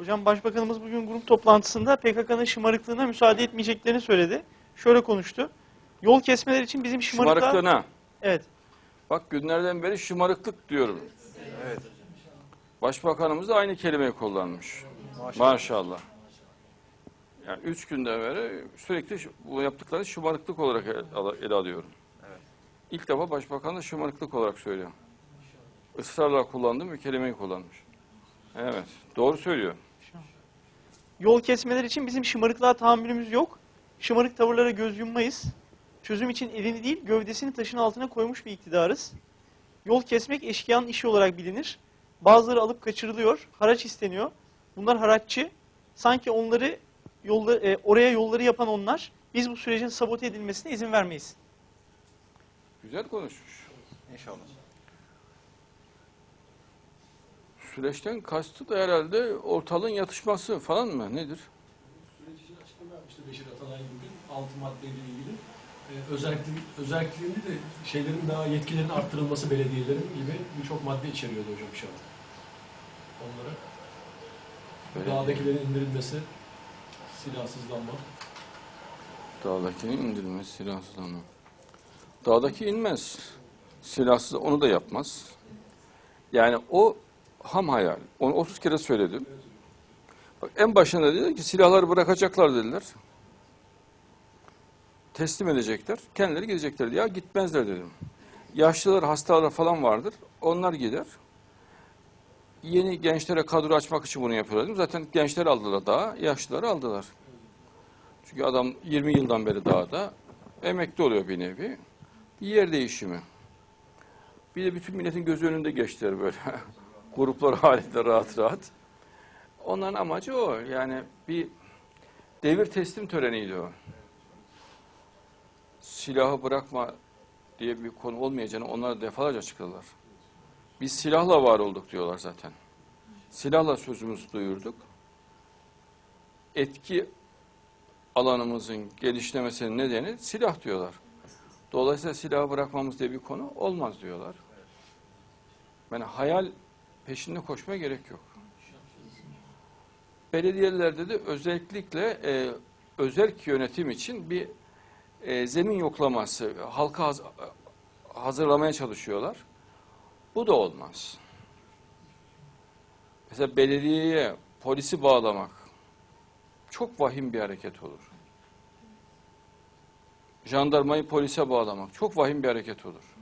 Hocam Başbakanımız bugün grup toplantısında PKK'nın şımarıklığına müsaade etmeyeceklerini söyledi. Şöyle konuştu. Yol kesmeler için bizim şımarıklığa... Şımarıklığına. Evet. Bak günlerden beri şımarıklık diyorum. Evet. Başbakanımız da aynı kelimeyi kullanmış. Maşallah. Yani üç günden beri sürekli bu yaptıkları şımarıklık olarak ele- ele alıyorum. Evet. İlk defa başbakan da şımarıklık olarak söylüyor. Israrla kullandığım bir kelimeyi kullanmış. Evet, doğru söylüyor. Yol kesmeler için bizim şımarıklığa tahammülümüz yok. Şımarık tavırlara göz yummayız. Çözüm için elini değil gövdesini taşın altına koymuş bir iktidarız. Yol kesmek eşkıyanın işi olarak bilinir. Bazıları alıp kaçırılıyor, haraç isteniyor. Bunlar haraççı. Sanki onları yolda, e, oraya yolları yapan onlar. Biz bu sürecin sabote edilmesine izin vermeyiz. Güzel konuşmuş. İnşallah. Süreçten kastı da herhalde ortalığın yatışması falan mı? Nedir? Süreç için açıklama yapmıştı Beşir Atalay bugün 6 maddeyle ilgili. Ee, özellikle, özelliklerinde de şeylerin daha yetkilerin arttırılması belediyelerin gibi birçok madde içeriyordu hocam inşallah. Onlara Belediye. dağdakilerin indirilmesi, silahsızlanma. Dağdakinin indirilmez, silahsızlanma. Dağdaki inmez. Silahsız onu da yapmaz. Yani o ham hayal. Onu 30 kere söyledim. Bak en başında dedi ki silahları bırakacaklar dediler. Teslim edecekler. Kendileri gidecekler. Ya gitmezler dedim. Yaşlılar, hastalar falan vardır. Onlar gider. Yeni gençlere kadro açmak için bunu yapıyorlar dedim. Zaten gençler aldılar daha, yaşlıları aldılar. Çünkü adam 20 yıldan beri dağda emekli oluyor bir nevi. Bir yer değişimi. Bir de bütün milletin gözü önünde geçtiler böyle. Gruplar halinde rahat rahat. Onların amacı o. Yani bir devir teslim töreniydi o. Silahı bırakma diye bir konu olmayacağını onlar defalarca açıkladılar. Biz silahla var olduk diyorlar zaten. Silahla sözümüzü duyurduk. Etki alanımızın genişlemesinin nedeni silah diyorlar. Dolayısıyla silahı bırakmamız diye bir konu olmaz diyorlar. Yani hayal peşinde koşmaya gerek yok. Belediyelerde de özellikle e, özerk yönetim için bir e, zemin yoklaması, halka haz- hazırlamaya çalışıyorlar. Bu da olmaz. Mesela belediyeye polisi bağlamak, çok vahim bir hareket olur. Jandarmayı polise bağlamak çok vahim bir hareket olur.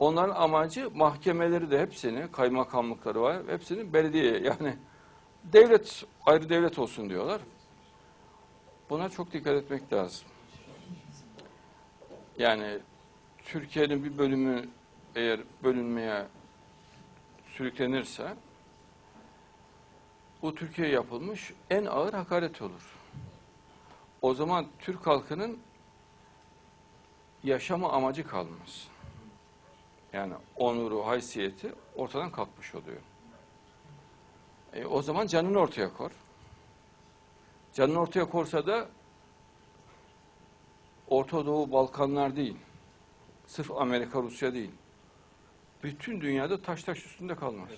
Onların amacı mahkemeleri de hepsini, kaymakamlıkları var, hepsini belediyeye yani devlet, ayrı devlet olsun diyorlar. Buna çok dikkat etmek lazım. Yani Türkiye'nin bir bölümü eğer bölünmeye sürüklenirse bu Türkiye'ye yapılmış en ağır hakaret olur. O zaman Türk halkının yaşama amacı kalmaz. Yani onuru, haysiyeti ortadan kalkmış oluyor. E, o zaman canını ortaya kor. Canını ortaya korsa da Orta Doğu, Balkanlar değil. Sırf Amerika, Rusya değil. Bütün dünyada taş taş üstünde kalmaz.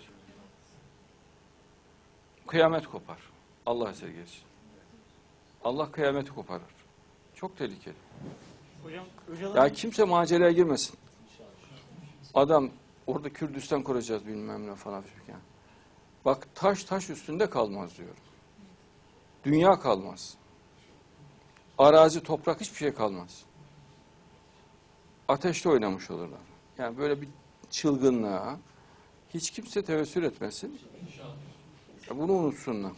Kıyamet kopar. Allah esirgesin. Allah kıyameti koparır. Çok tehlikeli. Hocam Öcalan'ın Ya kimse maceraya girmesin. Adam orada Kürdistan kuracağız bilmem ne falan filan. Bak taş taş üstünde kalmaz diyorum. Dünya kalmaz. Arazi, toprak hiçbir şey kalmaz. Ateşte oynamış olurlar. Yani böyle bir çılgınlığa hiç kimse tevessül etmesin. Bunu unutsunlar.